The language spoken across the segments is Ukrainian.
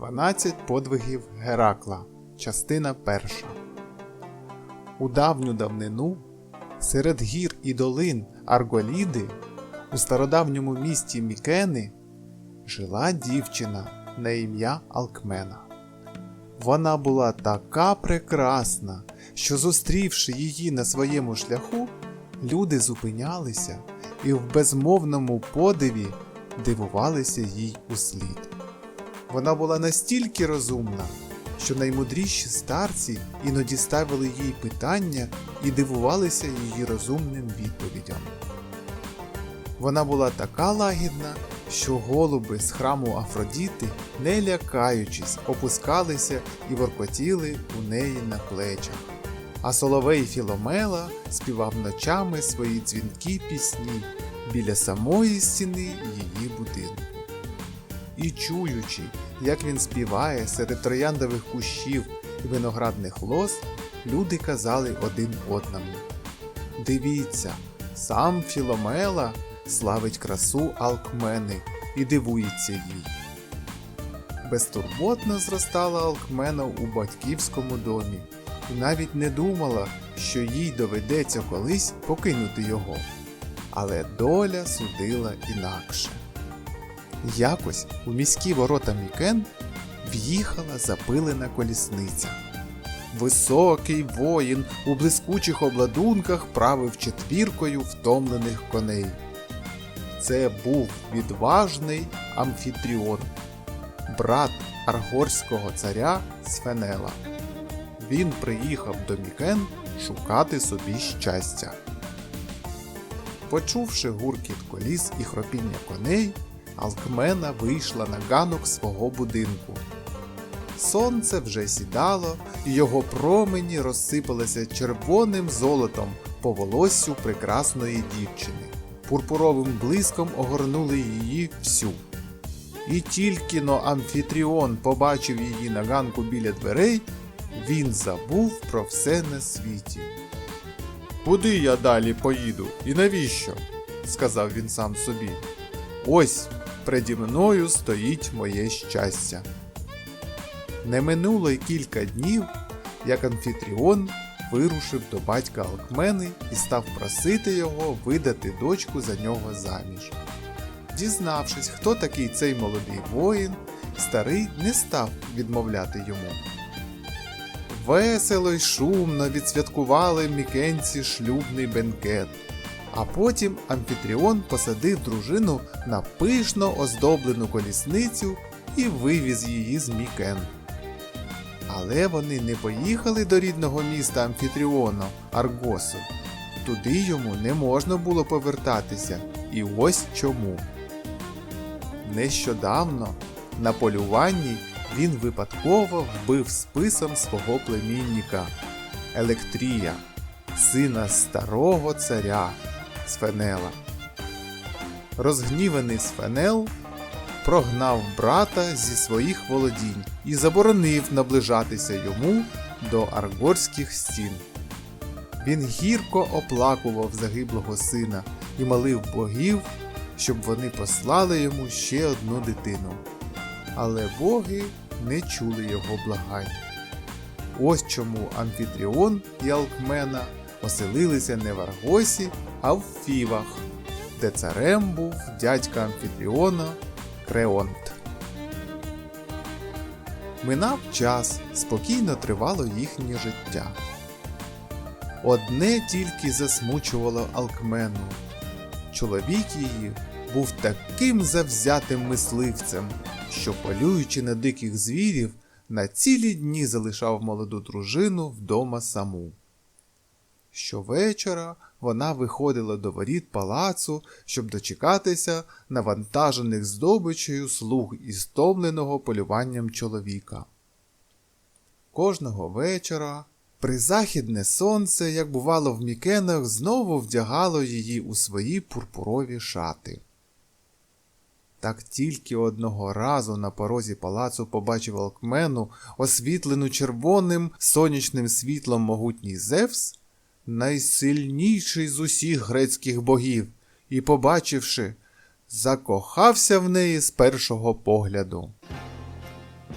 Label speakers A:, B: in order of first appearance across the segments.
A: 12 подвигів Геракла. Частина перша. У давню давнину серед гір і долин Арголіди у стародавньому місті Мікени жила дівчина на ім'я Алкмена. Вона була така прекрасна, що, зустрівши її на своєму шляху, люди зупинялися і в безмовному подиві дивувалися їй услід. Вона була настільки розумна, що наймудріші старці іноді ставили їй питання і дивувалися її розумним відповідям. Вона була така лагідна, що голуби з храму Афродіти, не лякаючись, опускалися і воркотіли у неї на плечах. А соловей Філомела співав ночами свої дзвінкі пісні біля самої стіни її будинку. І чуючи, як він співає серед трояндових кущів і виноградних лоз, люди казали один одному: Дивіться, сам Філомела славить красу Алкмени і дивується їй. Безтурботно зростала Алкмена у батьківському домі і навіть не думала, що їй доведеться колись покинути його. Але доля судила інакше. Якось у міські ворота Мікен в'їхала запилена колісниця. Високий воїн у блискучих обладунках правив четвіркою втомлених коней. Це був відважний Амфітріон, брат аргорського царя Сфенела. Він приїхав до Мікен шукати собі щастя. Почувши гуркіт коліс і хропіння коней, Алкмена вийшла на ганок свого будинку. Сонце вже сідало, і його промені розсипалися червоним золотом по волоссю прекрасної дівчини. Пурпуровим блиском огорнули її всю. І тільки но Амфітріон побачив її на ганку біля дверей, він забув про все на світі. Куди я далі поїду і навіщо? сказав він сам собі. Ось преді мною стоїть моє щастя. Не минуло й кілька днів, як Амфітріон вирушив до батька Алкмени і став просити його видати дочку за нього заміж. Дізнавшись, хто такий цей молодий воїн, старий не став відмовляти йому. Весело й шумно відсвяткували мікенці шлюбний бенкет. А потім Амфітріон посадив дружину на пишно оздоблену колісницю і вивіз її з Мікен. Але вони не поїхали до рідного міста Амфітріону, Аргосу. Туди йому не можна було повертатися, і ось чому. Нещодавно на полюванні він випадково вбив списом свого племінника Електрія, сина старого царя Сфенела. Розгніваний Сфенел прогнав брата зі своїх володінь і заборонив наближатися йому до аргорських стін. Він гірко оплакував загиблого сина і молив богів, щоб вони послали йому ще одну дитину. Але боги не чули його благань. Ось чому Амфітріон і Алкмена оселилися не в Аргосі, а в Фівах, де царем був дядька Амфітріона Креонт. Минав час, спокійно тривало їхнє життя. Одне тільки засмучувало Алкмену. Чоловік її був таким завзятим мисливцем, що, полюючи на диких звірів, на цілі дні залишав молоду дружину вдома саму. Щовечора вона виходила до воріт палацу, щоб дочекатися навантажених здобичею слуг і стомленого полюванням чоловіка. Кожного вечора призахідне сонце, як бувало в мікенах, знову вдягало її у свої пурпурові шати. Так тільки одного разу на порозі палацу побачив Алкмену, освітлену червоним сонячним світлом могутній Зевс, найсильніший з усіх грецьких богів, і, побачивши, закохався в неї з першого погляду.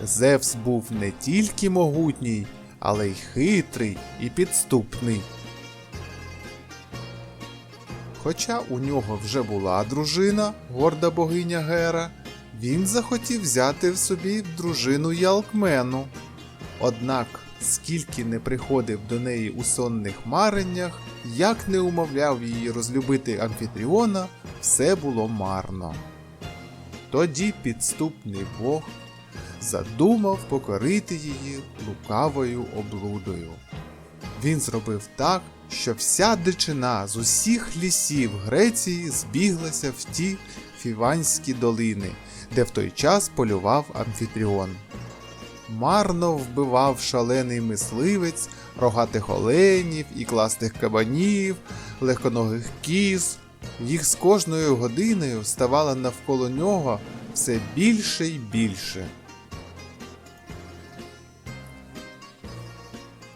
A: Зевс був не тільки могутній, але й хитрий і підступний. Хоча у нього вже була дружина, горда богиня Гера, він захотів взяти в собі дружину й Алкмену. Однак, скільки не приходив до неї у сонних мареннях, як не умовляв її розлюбити Амфітріона, все було марно. Тоді підступний Бог задумав покорити її лукавою облудою. Він зробив так, що вся дичина з усіх лісів Греції збіглася в ті фіванські долини, де в той час полював Амфітріон. Марно вбивав шалений мисливець рогатих оленів і кластих кабанів, легконогих кіз. Їх з кожною годиною ставало навколо нього все більше й більше.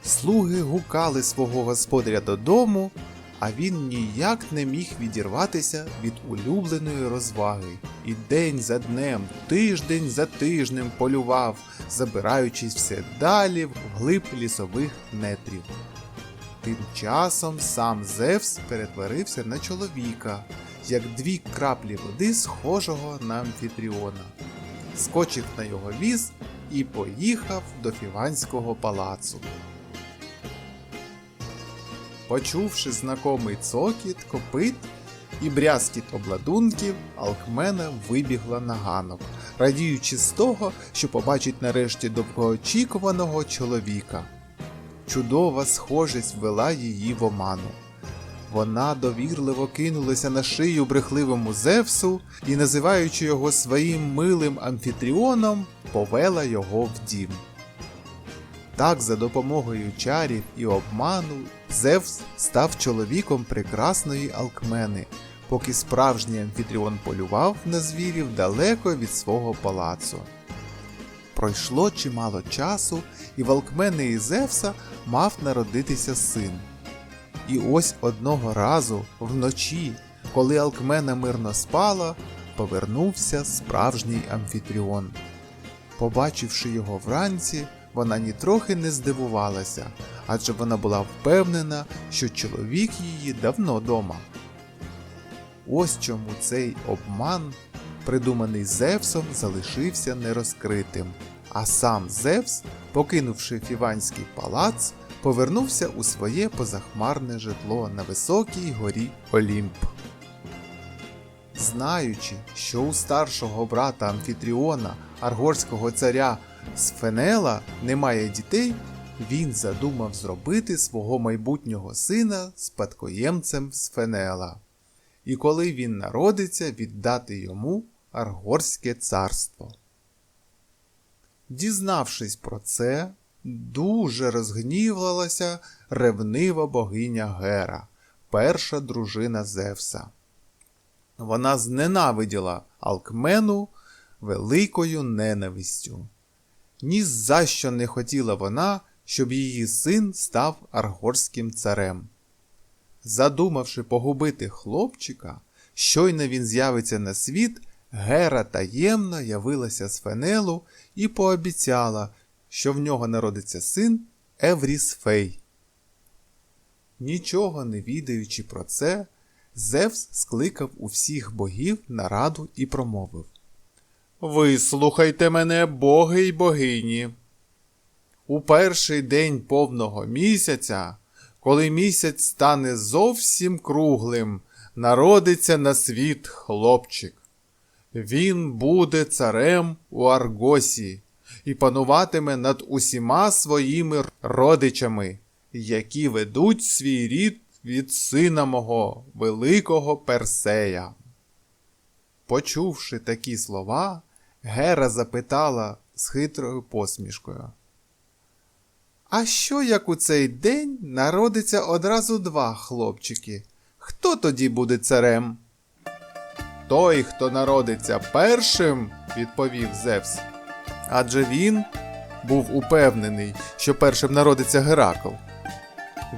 A: Слуги гукали свого господаря додому, а він ніяк не міг відірватися від улюбленої розваги, і день за днем, тиждень за тижнем полював, забираючись все далі в глиб лісових нетрів. Тим часом сам Зевс перетворився на чоловіка, як дві краплі води, схожого на Амфітріона, скочив на його віз і поїхав до Фіванського палацу. Почувши знакомий цокіт, копит і брязкіт обладунків, Алкмена вибігла на ганок, радіючи з того, що побачить нарешті довгоочікуваного чоловіка. Чудова схожість ввела її в оману. Вона довірливо кинулася на шию брехливому Зевсу і, називаючи його своїм милим амфітріоном, повела його в дім. Так, за допомогою чарів і обману, Зевс став чоловіком прекрасної Алкмени, поки справжній амфітріон полював на звірів далеко від свого палацу. Пройшло чимало часу, і в Алкмени і Зевса мав народитися син. І ось одного разу, вночі, коли Алкмена мирно спала, повернувся справжній амфітріон. Побачивши його вранці, вона нітрохи не здивувалася, адже вона була впевнена, що чоловік її давно дома. Ось чому цей обман, придуманий Зевсом, залишився нерозкритим, а сам Зевс, покинувши Фіванський палац, повернувся у своє позахмарне житло на високій горі Олімп. Знаючи, що у старшого брата Амфітріона, аргорського царя Сфенела, немає дітей, він задумав зробити свого майбутнього сина спадкоємцем Сфенела. І коли він народиться, віддати йому Аргорське царство. Дізнавшись про це, дуже розгнівалася ревнива богиня Гера, перша дружина Зевса. Вона зненавиділа Алкмену великою ненавистю. Ні за що не хотіла вона, щоб її син став аргорським царем. Задумавши погубити хлопчика, щойно він з'явиться на світ, Гера таємно явилася з Фенелу і пообіцяла, що в нього народиться син Еврісфей. Нічого не відаючи про це, Зевс скликав усіх богів на раду і промовив Вислухайте мене, боги й богині. У перший день повного місяця, коли місяць стане зовсім круглим, народиться на світ хлопчик. Він буде царем у Аргосі і пануватиме над усіма своїми родичами, які ведуть свій рід від сина мого, великого Персея. Почувши такі слова, Гера запитала з хитрою посмішкою. А що як у цей день народиться одразу два хлопчики? Хто тоді буде царем? Той, хто народиться першим, відповів Зевс. Адже він був упевнений, що першим народиться Геракл.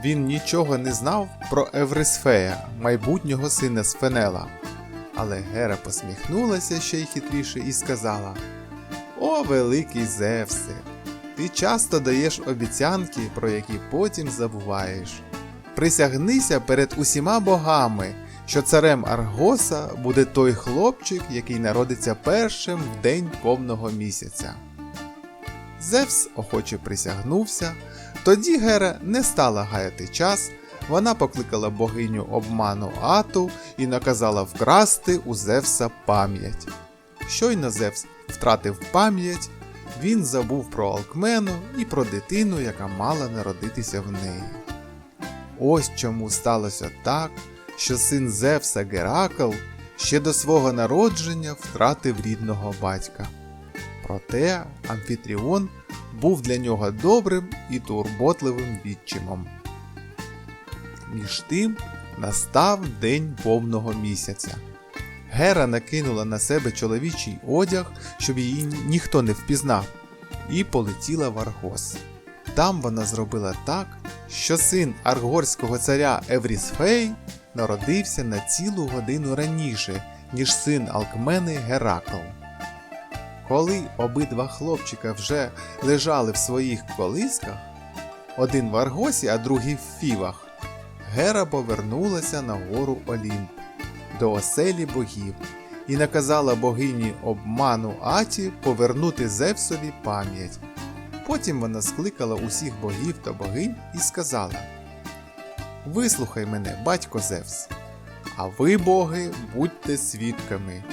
A: Він нічого не знав про Еврисфея, майбутнього сина Сфенела. Але Гера посміхнулася ще й хитріше і сказала: О, великий Зевсе! Ти часто даєш обіцянки, про які потім забуваєш. Присягнися перед усіма богами, що царем Аргоса буде той хлопчик, який народиться першим в день повного місяця. Зевс охоче присягнувся, тоді Гера не стала гаяти час, вона покликала богиню обману Ату і наказала вкрасти у Зевса пам'ять. Щойно Зевс втратив пам'ять, він забув про Алкмену і про дитину, яка мала народитися в неї. Ось чому сталося так, що син Зевса Геракл ще до свого народження втратив рідного батька. Проте Амфітріон був для нього добрим і турботливим відчимом. Між тим настав день повного місяця. Гера накинула на себе чоловічий одяг, щоб її ніхто не впізнав, і полетіла в Аргос. Там вона зробила так, що син аргорського царя Еврісфей народився на цілу годину раніше, ніж син Алкмени Геракл. Коли обидва хлопчика вже лежали в своїх колисках, один в Аргосі, а другий в Фівах, Гера повернулася на гору Олімп до оселі богів і наказала богині обману Аті повернути Зевсові пам'ять. Потім вона скликала усіх богів та богинь і сказала: Вислухай мене, батько Зевс, а ви, боги, будьте свідками.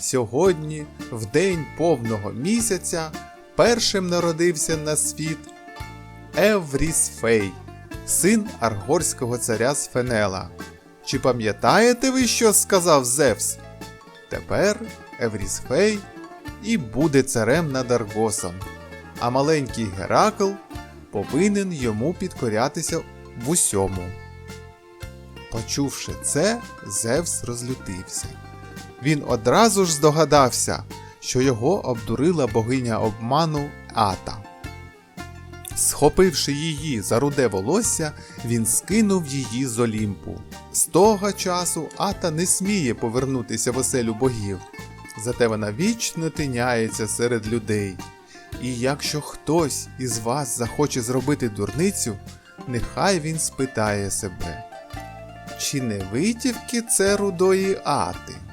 A: Сьогодні, в день повного місяця, першим народився на світ Еврісфей, син аргорського царя Сфенела. Чи пам'ятаєте ви, що сказав Зевс? Тепер Еврісфей і буде царем над Аргосом, а маленький Геракл повинен йому підкорятися в усьому. Почувши це, Зевс розлютився. Він одразу ж здогадався, що його обдурила богиня обману Ата. Схопивши її за руде волосся, він скинув її з Олімпу. З того часу Ата не сміє повернутися в оселю богів, зате вона вічно тиняється серед людей. І якщо хтось із вас захоче зробити дурницю, нехай він спитає себе, чи не витівки це рудої Ати?